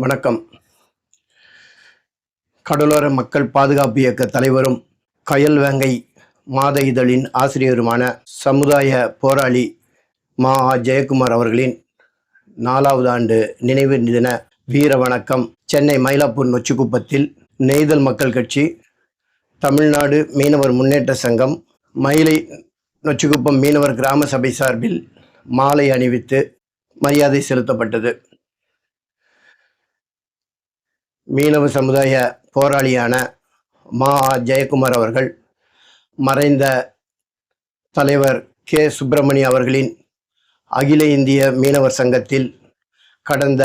வணக்கம். கடலோர மக்கள் பாதுகாப்பு இயக்க தலைவரும் கயல் வேங்கை மாத இதழின் ஆசிரியருமான சமுதாய போராளி மா. ஆ. ஜெயக்குமார் அவர்களின் நாலாவது ஆண்டு நினைவு தின வீர வணக்கம். சென்னை மயிலாப்பூர் நொச்சிக்குப்பத்தில் நெய்தல் மக்கள் கட்சி தமிழ்நாடு மீனவர் முன்னேற்ற சங்கம் மயிலை நொச்சிக்குப்பம் மீனவர் கிராம சபை சார்பில் மாலை அணிவித்து மரியாதை செலுத்தப்பட்டது. மீனவ சமுதாய போராளியான மா. ஜெயக்குமார் அவர்கள் மறைந்த தலைவர் கே. சுப்பிரமணி அவர்களின் அகில இந்திய மீனவர் சங்கத்தில் கடந்த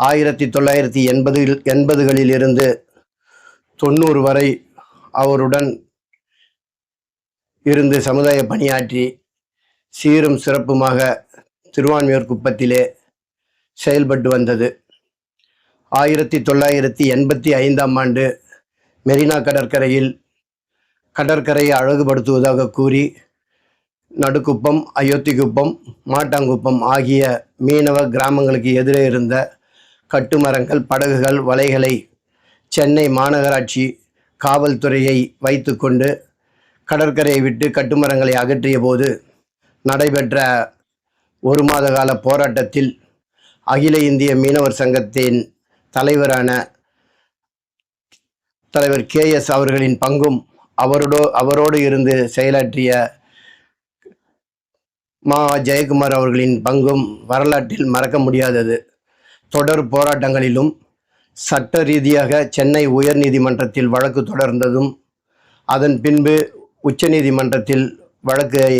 ஆயிரத்தி தொள்ளாயிரத்தி எண்பதில் எண்பதுகளில் இருந்து தொண்ணூறு வரை அவருடன் இருந்து சமுதாய பணியாற்றி சீரும் சிறப்புமாக திருவான்மையூர் குப்பத்திலே செயல்பட்டு வந்தது. ஆயிரத்தி தொள்ளாயிரத்தி எண்பத்தி ஐந்தாம் ஆண்டு மெரினா கடற்கரையில் கடற்கரையை அழகுபடுத்துவதாக கூறி நடுக்குப்பம் அயோத்திக்குப்பம் மாட்டாங்குப்பம் ஆகிய மீனவ கிராமங்களுக்கு எதிரே இருந்த கட்டுமரங்கள் படகுகள் வலைகளை சென்னை மாநகராட்சி காவல்துறையை வைத்துக்கொண்டு கடற்கரையை விட்டு கட்டுமரங்களை அகற்றிய போது நடைபெற்ற ஒரு மாத கால போராட்டத்தில் அகில இந்திய மீனவர் சங்கத்தின் தலைவரான தலைவர் கே எஸ் அவர்களின் பங்கும் அவரோடு அவரோடு இருந்து செயலாற்றிய மா. ஜெயக்குமார் அவர்களின் பங்கும் வரலாற்றில் மறக்க முடியாதது. தொடர் போராட்டங்களிலும் சட்ட ரீதியாக சென்னை உயர்நீதிமன்றத்தில் வழக்கு தொடர்ந்ததும் அதன் பின்பு உச்சநீதிமன்றத்தில் வழக்கை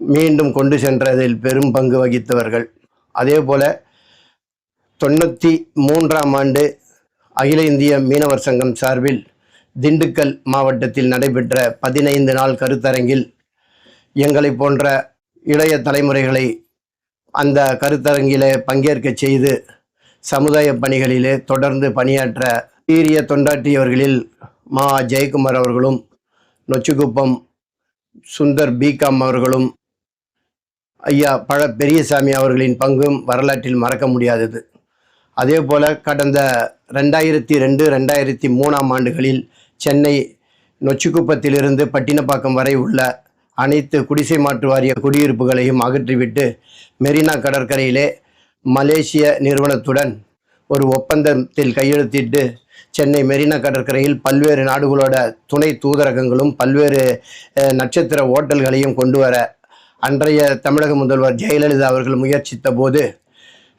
மீண்டும் கொண்டு சென்றதில் பெரும் பங்கு வகித்தவர்கள். அதே போல தொண்ணூற்றி மூன்றாம் ஆண்டு அகில இந்திய மீனவர் சங்கம் சார்பில் திண்டுக்கல் மாவட்டத்தில் நடைபெற்ற பதினைந்து நாள் கருத்தரங்கில் எங்களை போன்ற இளைய தலைமுறைகளை அந்த கருத்தரங்கிலே பங்கேற்க செய்து சமுதாய பணிகளிலே தொடர்ந்து பணியாற்ற சீரிய தொண்டாற்றியவர்களில் மா. ஜெயக்குமார் அவர்களும் நொச்சிக்குப்பம் சுந்தர் பிகாம் அவர்களும் ஐயா பழ பெரியசாமி அவர்களின் பங்கும் வரலாற்றில் மறக்க முடியாதது. அதே போல கடந்த ரெண்டாயிரத்தி ரெண்டு ரெண்டாயிரத்தி மூணாம் ஆண்டுகளில் சென்னை நொச்சிக்குப்பத்திலிருந்து பட்டினப்பாக்கம் வரை உள்ள அனைத்து குடிசை மாற்று வாரிய குடியிருப்புகளையும் அகற்றிவிட்டு மெரினா கடற்கரையிலே மலேசிய நிறுவனத்துடன் ஒரு ஒப்பந்தத்தில் கையெழுத்திட்டு சென்னை மெரினா கடற்கரையில் பல்வேறு நாடுகளோட துணை தூதரகங்களும் பல்வேறு நட்சத்திர ஓட்டல்களையும் கொண்டு வர அன்றைய தமிழக முதல்வர் ஜெயலலிதா அவர்கள் முயற்சித்த போது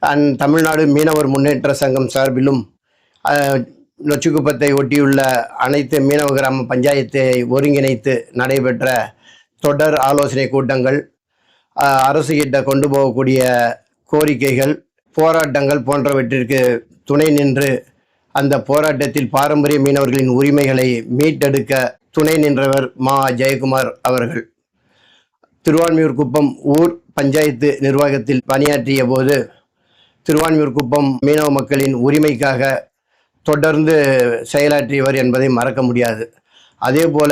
அண்ட் தமிழ்நாடு மீனவர் முன்னேற்ற சங்கம் சார்பிலும் நொச்சிக்குப்பத்தை ஒட்டியுள்ள அனைத்து மீனவ கிராம பஞ்சாயத்தை ஒருங்கிணைத்து நடைபெற்ற தொடர் ஆலோசனை கூட்டங்கள் அரசு அரசுகிட்ட கொண்டு போகக்கூடிய கோரிக்கைகள் போராட்டங்கள் போன்றவற்றிற்கு துணை நின்று அந்த போராட்டத்தில் பாரம்பரிய மீனவர்களின் உரிமைகளை மீட்டெடுக்க துணை நின்றவர் மா. ஜெயக்குமார் அவர்கள். திருவான்மியூர் குப்பம் ஊர் பஞ்சாயத்து நிர்வாகத்தில் பணியாற்றிய போது திருவான்மியூர் குப்பம் மீனவ மக்களின் உரிமைக்காக தொடர்ந்து செயலாற்றியவர் என்பதை மறக்க முடியாது. அதே போல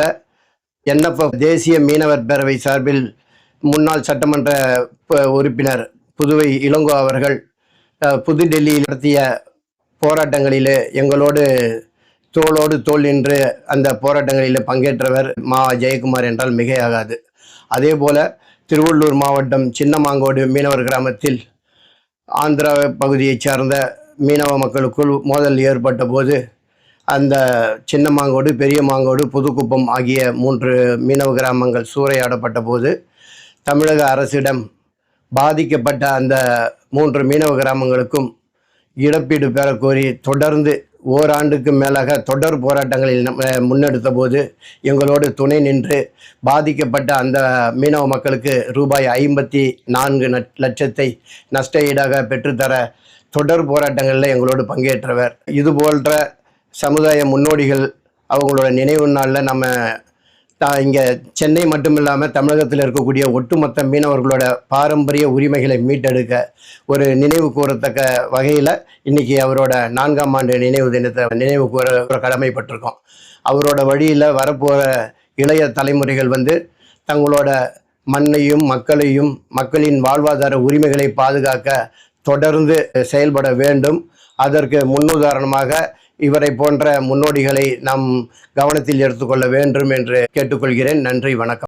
என்எஃப்எஃப் தேசிய மீனவர் பேரவை சார்பில் முன்னாள் சட்டமன்ற உறுப்பினர் புதுவை இளங்கோ அவர்கள் புதுடெல்லியில் நடத்திய போராட்டங்களிலே எங்களோடு தோளோடு தோல் நின்று அந்த போராட்டங்களில் பங்கேற்றவர் மா. ஜெயக்குமார் என்றால் மிகையாகாது. அதே போல் திருவள்ளூர் மாவட்டம் சின்னமாங்கோடு மீனவர் கிராமத்தில் ஆந்திரா பகுதியைச் சார்ந்த மீனவ மக்களுக்குள் மோதல் ஏற்பட்ட போது அந்த சின்ன மாங்கோடு பெரிய மாங்கோடு புதுக்குப்பம் ஆகிய மூன்று மீனவ கிராமங்கள் சூறையாடப்பட்ட போது தமிழக அரசிடம் பாதிக்கப்பட்ட அந்த மூன்று மீனவ கிராமங்களுக்கும் இழப்பீடு பெறக்கோரி தொடர்ந்து ஓராண்டுக்கு மேலாக தொடர் போராட்டங்களில் நம்ம முன்னெடுத்த போது எங்களோடு துணை நின்று பாதிக்கப்பட்ட அந்த மீனவ மக்களுக்கு ரூபாய் ஐம்பத்தி நான்கு நட்- லட்சத்தை நஷ்ட ஈடாக பெற்றுத்தர தொடர் போராட்டங்களில் எங்களோடு பங்கேற்றவர். இது போன்ற சமுதாய முன்னோடிகள் அவங்களோட நினைவு நாளில் நம்ம தா- இங்கே சென்னை மட்டும் இல்லாமல் தமிழகத்தில் இருக்கக்கூடிய ஒட்டுமொத்த மீனவர்களோட பாரம்பரிய உரிமைகளை மீட்டெடுக்க ஒரு நினைவு கூறத்தக்க வகையில் இன்னைக்கு அவரோட நான்காம் ஆண்டு நினைவு தினத்தை நினைவு கூற கடமைப்பட்டிருக்கோம். அவரோட வழியில் வரப்போகிற இளைய தலைமுறைகள் வந்து தங்களோட மண்ணையும் மக்களையும் மக்களின் வாழ்வாதார உரிமைகளை பாதுகாக்க தொடர்ந்து செயல்பட வேண்டும். அதற்கு முன்னுதாரணமாக இவரை போன்ற முன்னோடிகளை நாம் கவனத்தில் எடுத்துக்கொள்ள வேண்டும் என்று கேட்டுக்கொள்கிறேன். நன்றி வணக்கம்.